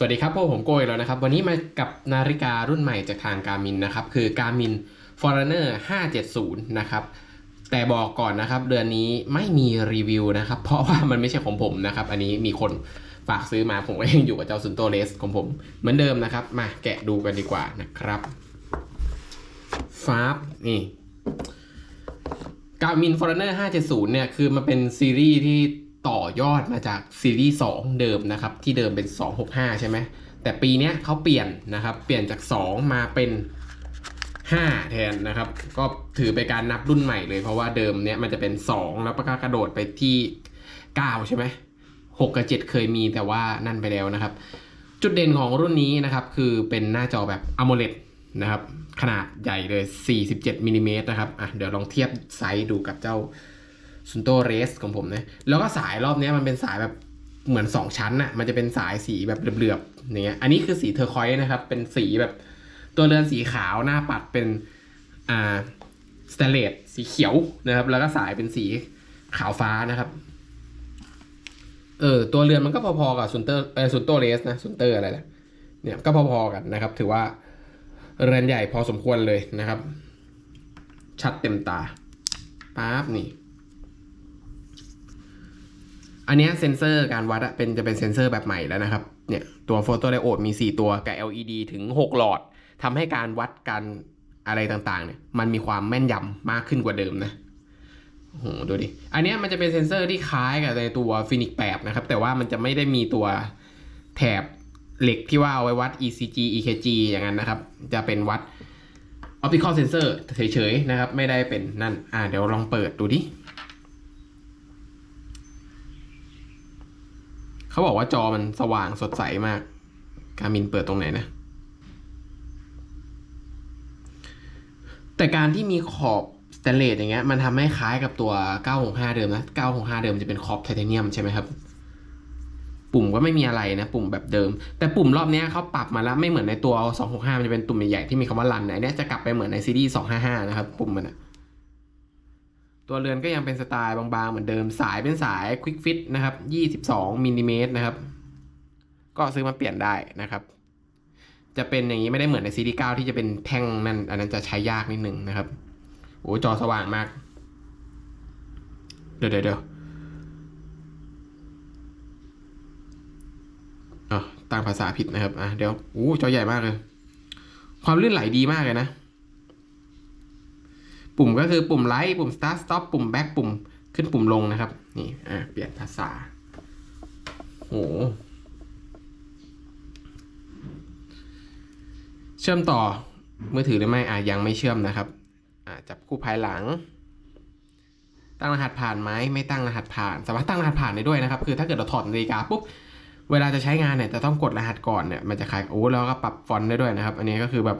สวัสดีครับพวกผมโกยแล้วนะครับ วันนี้มากับนาฬิการุ่นใหม่จากทางการมินนะครับ คือ Garmin Forerunner 570 นะครับ แต่บอกก่อนนะครับ เดือนนี้ไม่มีรีวิวนะครับ เพราะว่ามันไม่ใช่ของผมนะครับ อันนี้มีคนฝากซื้อมาผมก็ยังอยู่กับเจ้าซุนโตเลสของผม เหมือนเดิมนะครับ มาแกะดูกันดีกว่านะครับฟาบนี่ Garmin Forerunner 570 เนี่ยคือมันเป็นซีรีส์ที่ ต่อยอดมาจากซีรีส์2เดิมนะครับ ที่เดิมเป็น 265 ใช่ไหมแต่ปีนี้เขาเปลี่ยนนะครับ เปลี่ยนจาก 2 มาเป็น 5 แทนนะครับ ก็ถือเป็นการนับรุ่นใหม่เลย เพราะว่าเดิมเนี้ยมันจะเป็น 2 แล้วก็กระโดดไปที่ 9 ใช่ไหม6กับ 7 เคยมีแต่ว่านั่นไปแล้วนะครับ จุดเด่นของรุ่นนี้นะครับ คือเป็นหน้าจอแบบ AMOLED นะครับ ขนาดใหญ่เลย 47มิลลิเมตรนะครับอะเดี๋ยวลองเทียบไซส์ดูกับเจ้า ซุนโตเรสของผมนะแล้วก็สายรอบนี้มันเป็นสายแบบเหมือน 2 ชั้นน่ะมันจะเป็นสายสีแบบเหลือบๆอย่างเงี้ยอันนี้คือสีเทอร์คอยส์นะครับ เป็นสีแบบตัวเรือนสีขาวหน้าปัดเป็นอ่าสเตเลสสีเขียวนะครับ แล้วก็สายเป็นสีขาวฟ้านะครับเออตัวเรือนมันก็พอๆกับซุนเตอร์เออซุนโตเรสนะซุนเตอร์อะไรนะเนี่ยก็พอๆกันนะครับ ถือว่าเรือนใหญ่พอสมควรเลยนะครับ ชัดเต็มตาป๊าบนี่ อันนี้เซนเซอร์การวัดอะเป็นจะเป็นเซนเซอร์แบบใหม่แล้วนะครับ เนี่ยตัวโฟโตไดโอดมี 4 ตัวกับ LED ถึง 6 หลอดทำให้การวัดการอะไรต่างๆ เนี่ยมันมีความแม่นยำมากขึ้นกว่าเดิมนะโอ้โหดูดิ อันนี้มันจะเป็นเซนเซอร์ที่คล้ายกับในตัว Phoenix 8นะครับ แต่ว่ามันจะไม่ได้มีตัวแถบเหล็กที่ว่าเอาไว้วัด ECG EKG อย่างนั้นนะครับ จะเป็นวัด optical sensor เฉยๆนะครับ ไม่ได้เป็นนั่น อ่าเดี๋ยวลองเปิดดูดิ เขาบอกว่าจอมันสว่างสดใสมากการมินเปิดตรงไหนนะ แต่การที่มีขอบสแตนเลสอย่างเงี้ยมันทำให้คล้ายกับตัว 965 เดิมนะ 965 เดิมจะเป็นขอบไทเทเนียมใช่ไหมครับ ปุ่มก็ไม่มีอะไรนะ ปุ่มแบบเดิม แต่ปุ่มรอบเนี้ยเขาปรับมาแล้วไม่เหมือนในตัว 265 มันจะเป็นตุ่มใหญ่ๆที่มีคำว่ารันนะอันเนี้ยจะกลับไปเหมือนในซีรีส์255 นะครับ ปุ่มมันอะ ตัวเรือนก็ยังเป็นสไตล์บางๆ เหมือนเดิมสายเป็นสาย Quick Fit นะครับ 22มิลลิเมตรนะครับ ก็ซื้อมาเปลี่ยนได้นะครับ จะเป็นอย่างนี้ไม่ได้เหมือนในซีรีส์9ที่จะเป็นแท่งนั่น อันนั้นจะใช้ยากนิดหนึ่งนะครับ โอ้จอสว่างมาก เดี๋ยวเดี๋ยวตั้งภาษาผิดนะครับ อะเดี๋ยวโอ้จอใหญ่มากเลย ความลื่นไหลดีมากเลยนะ ปุ่มก็คือปุ่มไลท์ปุ่ม start stop ปุ่ม back ปุ่มขึ้นปุ่มลงนะครับ นี่อะเปลี่ยนภาษาโหเชื่อมต่อมือถือหรือไม่อะยังไม่เชื่อมนะครับอะจับคู่ภายหลัง ตั้งรหัสผ่านไหมไม่ตั้งรหัสผ่าน สามารถตั้งรหัสผ่านได้ด้วยนะครับ คือถ้าเกิดเราถอดนาฬิกาปุ๊บเวลาจะใช้งานเนี่ยจะต้องกดรหัสก่อนเนี่ยมันจะคลายโอ้แล้วก็ปรับฟอนต์ได้ด้วยนะครับ อันนี้ก็คือแบบ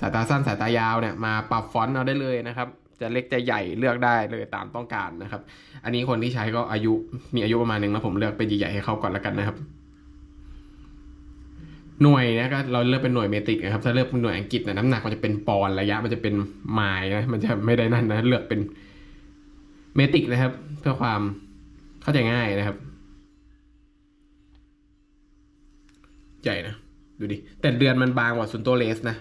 สายตาสั้นสายตายาวเนี่ยมาปรับฟอนต์เอาได้เลยนะครับ จะเล็กจะใหญ่เลือกได้เลยตามต้องการนะครับ อันนี้คนที่ใช้ก็อายุมีอายุประมาณหนึ่งนะผมเลือกเป็นใหญ่ๆให้เขาก่อนแล้วกันนะครับ หน่วยนะก็เราเลือกเป็นหน่วยเมตริกนะครับถ้าเลือกเป็นหน่วยอังกฤษนะน้ำหนักมันจะเป็นปอนด์ระยะ มันจะเป็นไมล์นะมันจะไม่ได้นั่นนะเลือกเป็นเมตริกนะครับ เพื่อความเข้าใจง่ายนะครับ ใหญ่นะดูดิแต่เดือนมันบางกว่าซุนโตเลสนะ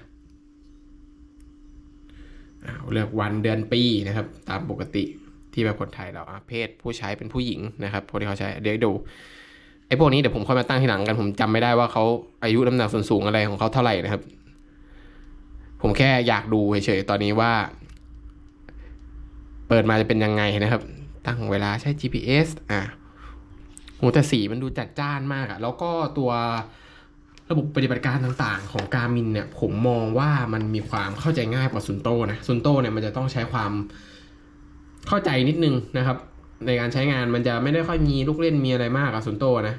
เลือกวันเดือนปีนะครับตามปกติที่แบบคนไทยเราเพศผู้ใช้เป็นผู้หญิงนะครับพวกที่เขาใช้เดี๋ยวดูไอ้พวกนี้เดี๋ยวผมค่อยมาตั้งทีหลังกันผมจำไม่ได้ว่าเขาอายุน้ำหนักส่วนสูงอะไรของเขาเท่าไหร่นะครับ ผมแค่อยากดูเฉยๆตอนนี้ว่า เปิดมาจะเป็นยังไงนะครับ ตั้งเวลาใช้ GPS อะโหแต่สีมันดูจัดจ้านมากอะแล้วก็ตัว ระบบปฏิบัติการต่างๆ ของการมินเนี่ยผมมองว่ามันมีความเข้าใจง่ายกว่าซุนโตนะซุนโตเนี่ยมันจะต้องใช้ความเข้าใจนิดนึงนะครับ ในการใช้งานมันจะไม่ได้ค่อยมีลูกเล่นมีอะไรมากกับซุนโตนะ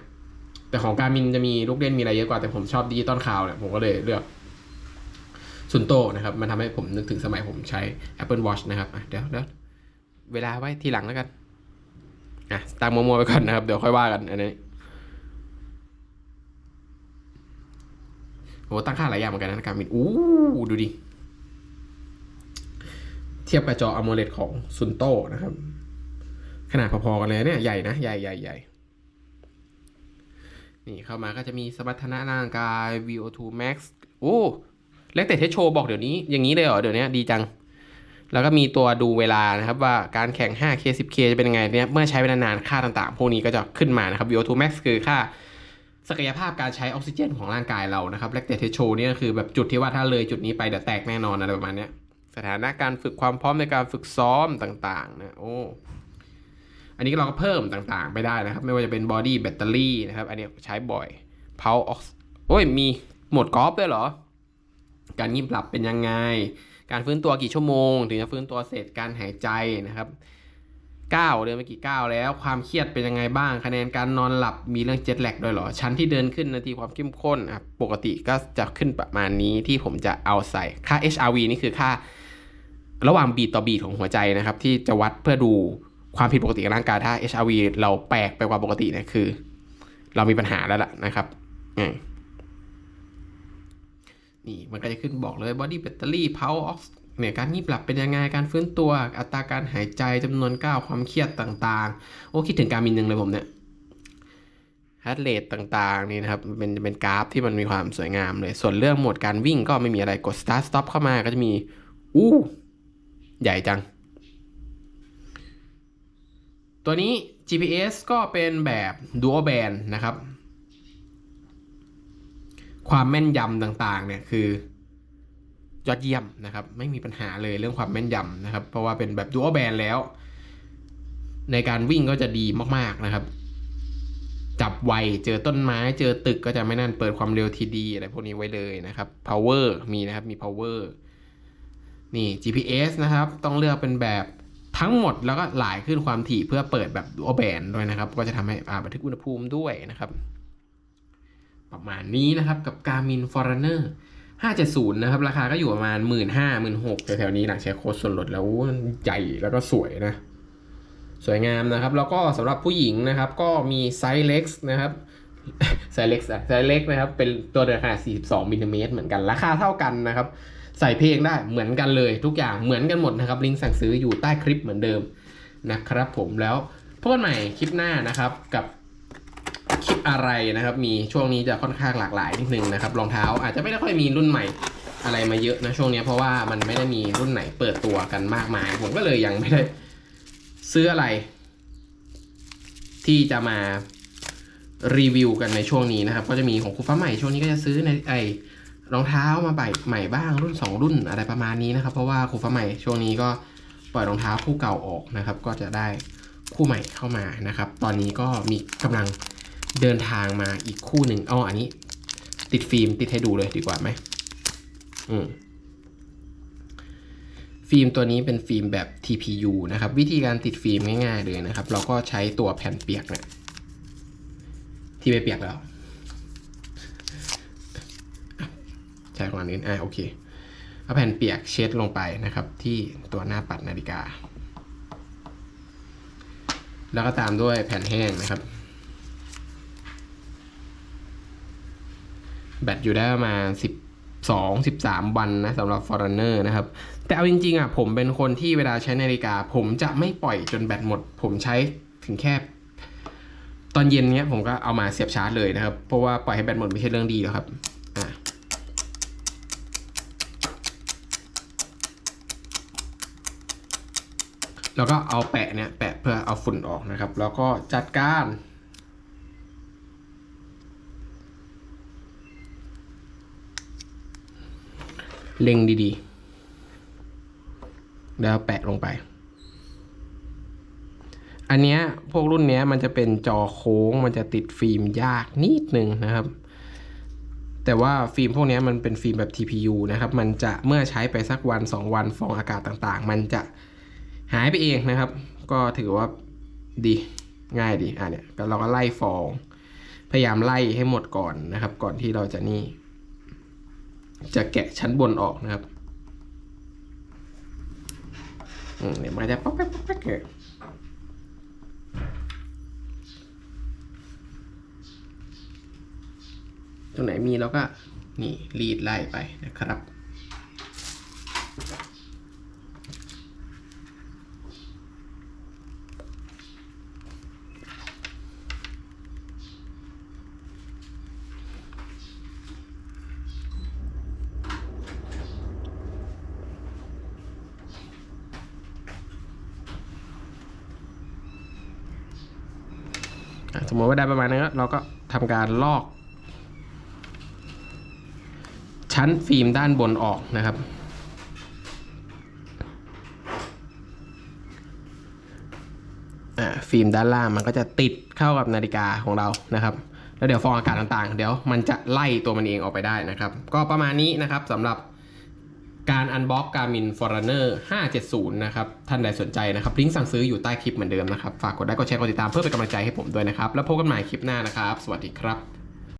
แต่ของการมินจะมีลูกเล่นมีอะไรเยอะกว่าแต่ผมชอบดิจิตอลคาวเนี่ยผมก็เลยเลือกซุนโตนะครับ มันทำให้ผมนึกถึงสมัยผมใช้ Apple Watch นะครับเดี๋ยวเดี๋ยวเวลาไว้ทีหลังแล้วกันอะตามมัวๆไปก่อนนะครับ เดี๋ยวค่อยว่ากันอันนี้ โอ้ตั้งค่าหลายอย่างเหมือนกันนะการมินอู้ดูดิ เทียบกับจอ AMOLED ของซุนโตนะครับ ขนาดพอๆกันเลยเนี่ยใหญ่นะ ใหญ่ใหญ่ใหญ่นี่เข้ามาก็จะมีสมรรถนะร่างกาย VO2 max โอ้เล็กแต่เทสโชบอกเดี๋ยวนี้ อย่างนี้เลยเหรอ เดี๋ยวนี้ดีจัง แล้วก็มีตัวดูเวลานะครับว่าการแข่ง 5K 10K จะเป็นยังไงเนี่ย เมื่อใช้เวลานานค่าต่างๆ พวกนี้ก็จะขึ้นมานะครับ VO2 max คือค่า ศักยภาพการใช้ออกซิเจนของร่างกายเรานะครับเล็กแต่เทโชนี่ก็คือแบบจุดที่ว่าถ้าเลยจุดนี้ไปเดี๋ยวแตกแน่นอนอะไรประมาณนี้สถานะการฝึกความพร้อมในการฝึกซ้อมต่างๆนะโอ้อันนี้เราก็เพิ่มต่างๆ ไปได้นะครับ ไม่ว่าจะเป็นบอดี้แบตเตอรี่นะครับ อันนี้ใช้บ่อยเพาออกโอ้ยมีโหมดกอล์ฟด้วยเหรอ การงีบหลับเป็นยังไง การฟื้นตัวกี่ชั่วโมง ถึงจะฟื้นตัวเสร็จการหายใจนะครับ ก้าเดินไปกี่ก้าแล้ว ความเครียดเป็นยังไงบ้าง คะแนนการนอนหลับมีเรื่องเจ็ตแลกด้วยหรอ ชั้นที่เดินขึ้นนาทีความเข้มข้นอะปกติก็จะขึ้นประมาณนี้ที่ผมจะเอาใส่ค่า HRV นี่คือค่า ระหว่างบีทต่อบีทของหัวใจนะครับ ที่จะวัดเพื่อดูความผิดปกติของร่างกายถ้า HRV เราแปลกไปกว่าปกติเนี่ยคือ เรามีปัญหาแล้วล่ะนะครับนี่มันก็จะขึ้นบอกเลย body battery power เนี่ยการงีบหลับเป็นยังไงการฟื้นตัว อัตราการหายใจจำนวนก้าวความเครียดต่างๆ โอ้คิดถึงการมินหนึ่งเลยผมเนี่ย heart rate ต่างๆนี่นะครับเป็นเป็นกราฟที่มันมีความสวยงามเลย ส่วนเรื่องโหมดการวิ่งก็ไม่มีอะไรกด start stop เข้ามาก็จะมี อู้ใหญ่จัง ตัวนี้ GPS ก็เป็นแบบ dual band นะครับ ความแม่นยำต่างๆเนี่ยคือ ยอดเยี่ยมนะครับ ไม่มีปัญหาเลยเรื่องความแม่นยำนะครับ เพราะว่าเป็นแบบ dual band แล้ว ในการวิ่งก็จะดีมากๆนะครับ จับไวเจอต้นไม้เจอตึกก็จะไม่นั่นเปิดความเร็วทีดีอะไรพวกนี้ไว้เลยนะครับ power มีนะครับมี power นี่ GPS นะครับ ต้องเลือกเป็นแบบทั้งหมดแล้วก็หลายขึ้นความถี่เพื่อเปิดแบบ dual band ด้วยนะครับ ก็จะทำให้อ่าบันทึกอุณหภูมิด้วยนะครับ ประมาณนี้นะครับกับ Garmin Forerunner 570 นะครับ ราคาก็อยู่ประมาณ 1 5 0 0 0 1 6 0 0แถวๆนี้หลังใช้โค้ดส่วนลดแล้วใหญ่แล้วก็สวยนะ สวยงามนะครับ แล้วก็สำหรับผู้หญิงนะครับ ก็มีไซส์เล็กนะครับไซส์เล็กอะไซส์เล็กนะครับ เป็นตัวเดินขนาด 42มิลลิเมตรเหมือนกัน ราคาเท่ากันนะครับ ใส่เพลงได้เหมือนกันเลยทุกอย่างเหมือนกันหมดนะครับ ลิงก์สั่งซื้ออยู่ใต้คลิปเหมือนเดิมนะครับผมแล้วพบกันใหม่คลิปหน้านะครับกับ อะไรนะครับ มีช่วงนี้จะค่อนข้างหลากหลายนิดนึงนะครับรองเท้าอาจจะไม่ได้ค่อยมีรุ่นใหม่อะไรมาเยอะนะช่วงนี้เพราะว่ามันไม่ได้มีรุ่นไหนเปิดตัวกันมากมาย ผมก็เลยยังไม่ได้ซื้ออะไร ที่จะมารีวิวกันในช่วงนี้นะครับ ก็จะมีของครูฟ้าใหม่ช่วงนี้ก็จะซื้อในไอรองเท้ามาใหม่ใหม่บ้างรุ่น 2 รุ่นอะไรประมาณนี้นะครับ เพราะว่าครูฟ้าใหม่ช่วงนี้ก็ปล่อยรองเท้าคู่เก่าออกนะครับ ก็จะได้คู่ใหม่เข้ามานะครับ ตอนนี้ก็มีกำลัง เดินทางมาอีกคู่หนึ่งอ๋ออันนี้ ติดฟิล์มติดให้ดูเลยดีกว่าไหมอืมฟิล์มตัวนี้เป็นฟิล์มแบบ TPU นะครับ วิธีการติดฟิล์มง่ายๆเลยนะครับ เราก็ใช้ตัวแผ่นเปียกเนี่ยที่ไม่เปียกแล้วใช้ของอันนี้อ่าโอเคเอาแผ่นเปียกเช็ดลงไปนะครับ ที่ตัวหน้าปัดนาฬิกา แล้วก็ตามด้วยแผ่นแห้งนะครับ แบตอยู่ได้ประมาณสิบสองสิบสามวันนะสำหรับ Forerunner นะครับ แต่เอาจริงๆอะผมเป็นคนที่เวลาใช้นาฬิกา ผมจะไม่ปล่อยจนแบตหมด ผมใช้ถึงแค่ ตอนเย็นเนี้ยผมก็เอามาเสียบชาร์จเลยนะครับ เพราะว่าปล่อยให้แบตหมดไม่ใช่เรื่องดีหรอกครับอะแล้วก็เอาแปะเนี่ยแปะเพื่อเอาฝุ่นออกนะครับ แล้วก็จัดการ เล็งดีๆ แล้วแปะลงไป อันเนี้ยพวกรุ่นเนี้ยมันจะเป็นจอโค้งมันจะติดฟิล์มยากนิดนึงนะครับ แต่ว่าฟิล์มพวกเนี้ยมันเป็นฟิล์มแบบ TPU นะครับ มันจะเมื่อใช้ไปสักวัน 2 วันฟองอากาศต่างๆ มันจะหายไปเองนะครับ ก็ถือว่าดีง่ายดีอะเนี่ยเราก็ไล่ฟอง พยายามไล่ให้หมดก่อนนะครับ ก่อนที่เราจะนี่ จะแกะชั้นบนออกนะครับเดี๋ยวมันจะป๊อกแป๊กป๊อกแป๊กเลยตรงไหนมีเราก็นี่รีดไล่ไปนะครับ สมมติว่าได้ประมาณนี้เราก็ทำการลอก ชั้นฟิล์มด้านบนออกนะครับฟิล์มด้านล่างมันก็จะติดเข้ากับนาฬิกาของเรานะครับ แล้วเดี๋ยวฟองอากาศต่างๆ เดี๋ยวมันจะไล่ตัวมันเองออกไปได้นะครับ ก็ประมาณนี้นะครับสำหรับ การอันบ็อกการ์มินฟอร์เนอร์570 นะครับ ท่านใดสนใจนะครับ ลิงก์สั่งซื้ออยู่ใต้คลิปเหมือนเดิมนะครับ ฝากกดไลค์กดแชร์กดติดตามเพื่อเป็นกำลังใจให้ผมด้วยนะครับ แล้วพบกันใหม่คลิปหน้านะครับ สวัสดีครับ